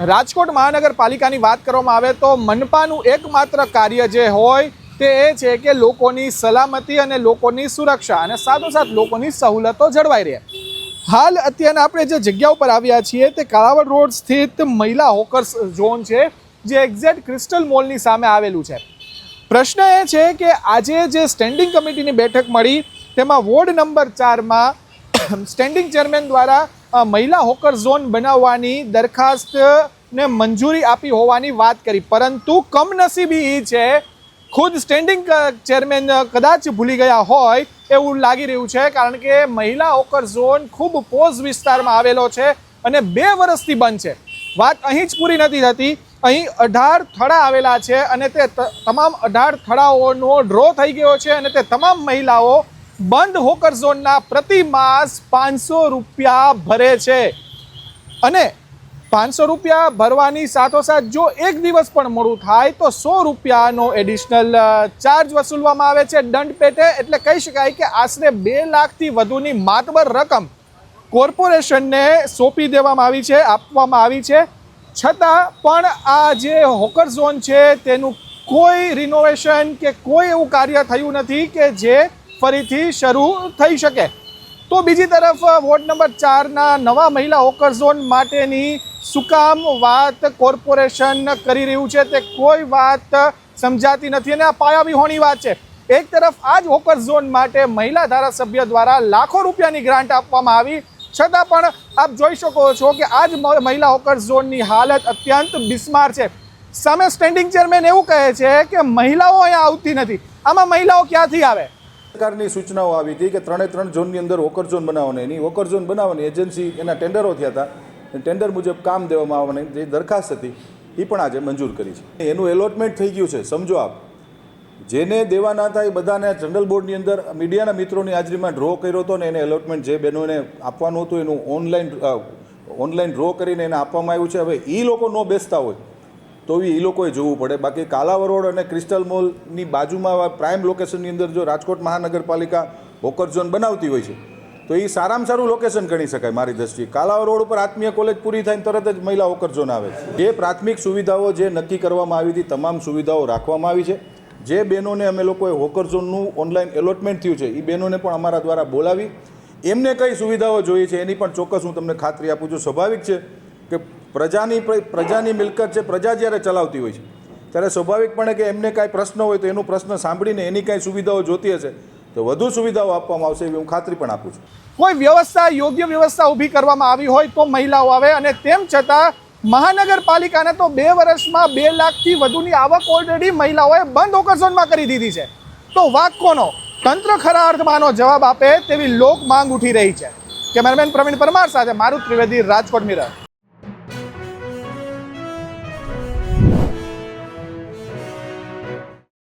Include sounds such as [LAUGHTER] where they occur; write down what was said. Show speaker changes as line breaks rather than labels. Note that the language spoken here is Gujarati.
રાજકોટ મહાનગરપાલિકાની વાત કરવામાં આવે તો મનપાનું એકમાત્ર કાર્ય જે હોય તે એ છે કે લોકોની સલામતી અને લોકોની સુરક્ષા અને સાથોસાથ લોકોની સહુલતો જળવાઈ રહે. હાલ અત્યારના આપણે જે જગ્યા ઉપર આવ્યા છીએ તે કાળાવડ રોડ સ્થિત મહિલા હોકર્સ ઝોન છે, જે એક્ઝેક્ટ ક્રિસ્ટલ મોલની સામે આવેલું છે. પ્રશ્ન એ છે કે આજે જે સ્ટેન્ડિંગ કમિટીની બેઠક મળી, તેમાં વોર્ડ નંબર ચારમાં [COUGHS] સ્ટેન્ડિંગ ચેરમેન દ્વારા મહિલા હોકર ઝોન બનાવવાની દરખાસ્તને મંજૂરી આપી હોવાની વાત કરી. પરંતુ કમનસીબી એ છે, ખુદ સ્ટેન્ડિંગ ચેરમેન કદાચ ભૂલી ગયા હોય એવું લાગી રહ્યું છે, કારણ કે મહિલા હોકર ઝોન ખૂબ પોઝ વિસ્તારમાં આવેલો છે અને બે વર્ષથી બંધ છે. વાત અહીં જ પૂરી નથી થતી. અહીં અઢાર થડા આવેલા છે અને તે તમામ અઢાર થડાઓનો ડ્રો થઈ ગયો છે અને તે તમામ મહિલાઓ બંધ હોકર ઝોનના પ્રતિ માસ પાંચસો રૂપિયા ભરે છે. અને પાંચસો રૂપિયા ભરવાની સાથોસાથ જો એક દિવસ પણ મોડું થાય તો સો રૂપિયાનો એડિશનલ ચાર્જ વસૂલવામાં આવે છે દંડ પેટે. એટલે કહી શકાય કે આશરે બે લાખથી વધુની માતબર રકમ કોર્પોરેશનને સોંપી દેવામાં આવી છે, આપવામાં આવી છે. છતાં પણ આ જે હોકર ઝોન છે તેનું કોઈ રિનોવેશન કે કોઈ એવું કાર્ય થયું નથી કે જે ફરીથી શરૂ થઈ શકે. તો બીજી તરફ વોર્ડ નંબર ચારના નવા મહિલા હોકર ઝોન માટેની સુકામ વાત કોર્પોરેશન કરી રહ્યું છે. તે કોઈ વાત સમજાતી નથી અને આ પાયાવિહોણી વાત છે. એક તરફ, આ જ હોકર ઝોન માટે મહિલા ધારાસભ્ય દ્વારા લાખો રૂપિયાની ગ્રાન્ટ આપવામાં આવી. છતાં પણ, આપ જોઈ શકો છો કે આ જ મહિલા હોકર ઝોનની હાલત અત્યંત બિસ્માર છે. સામે સ્ટેન્ડિંગ ચેરમેન એવું કહે છે કે મહિલાઓ અહીંયા આવતી નથી. આમાં મહિલાઓ ક્યાંથી આવે?
સરકારની સૂચનાઓ આવી હતી કે ત્રણે ત્રણ ઝોનની અંદર વોકર ઝોન બનાવવાની. એની વોકર ઝોન બનાવવાની એજન્સી એના ટેન્ડરો થયા હતા. ટેન્ડર મુજબ કામ દેવામાં આવવાની જે દરખાસ્ત હતી, એ પણ આજે મંજૂર કરી છે. એનું એલોટમેન્ટ થઈ ગયું છે. સમજો આપ. જેને દેવાના હતા એ બધાને જનરલ બોર્ડની અંદર મીડિયાના મિત્રોની હાજરીમાં ડ્રો કર્યો હતો ને એને એલોટમેન્ટ જે બહેનોને આપવાનું હતું, એનું ઓનલાઈન ઓનલાઈન ડ્રો કરીને એને આપવામાં આવ્યું છે. હવે એ લોકો ન બેસતા હોય તો એ લોકોએ જોવું પડે. બાકી કાલાવર રોડ અને ક્રિસ્ટલ મોલની બાજુમાં પ્રાઇમ લોકેશનની અંદર જો રાજકોટ મહાનગરપાલિકા હોકર ઝોન બનાવતી હોય છે, તો એ સારામાં સારું લોકેશન ગણી શકાય મારી દ્રષ્ટિએ. કાલાવર રોડ ઉપર આત્મીય કોલેજ પૂરી થાય તરત જ મહિલા હોકર ઝોન આવે છે. જે પ્રાથમિક સુવિધાઓ જે નક્કી કરવામાં આવી હતી, તમામ સુવિધાઓ રાખવામાં આવી છે. જે બહેનોને અમે લોકોએ હોકર ઝોનનું ઓનલાઈન એલોટમેન્ટ થયું છે, એ બહેનોને પણ અમારા દ્વારા બોલાવી. એમને કઈ સુવિધાઓ જોઈએ છે, એની પણ ચોક્કસ હું તમને ખાતરી આપું છું. સ્વાભાવિક છે કે પ્રજાની પ્રજાની મિલકત છે પ્રજા જ્યારે ચલાવતી હોય છે, ત્યારે સ્વાભાવિકપણે કે એમને કાંઈ પ્રશ્ન હોય તો એનો પ્રશ્ન સાંભળીને એની કાંઈ સુવિધાઓ જોતી હશે, તો વધુ સુવિધાઓ આપવામાં આવશે એવી હું ખાતરી પણ આપું છું.
કોઈ વ્યવસ્થા, યોગ્ય વ્યવસ્થા ઊભી કરવામાં આવી હોય તો મહિલાઓ આવે અને તેમ છતાં મહાનગરપાલિકાને તો બે વર્ષમાં બે લાખથી વધુની આવક ઓલરેડી મહિલાઓએ બંધ ઓકરઝોનમાં કરી દીધી છે. તો વાક કોનો? તંત્ર ખરા અર્થમાં આનો જવાબ આપે તેવી લોક માંગ ઉઠી રહી છે. કેમેરામેન પ્રવીણ પરમાર સાથે મારું ત્રિવેદી રાજકોટ મિરર.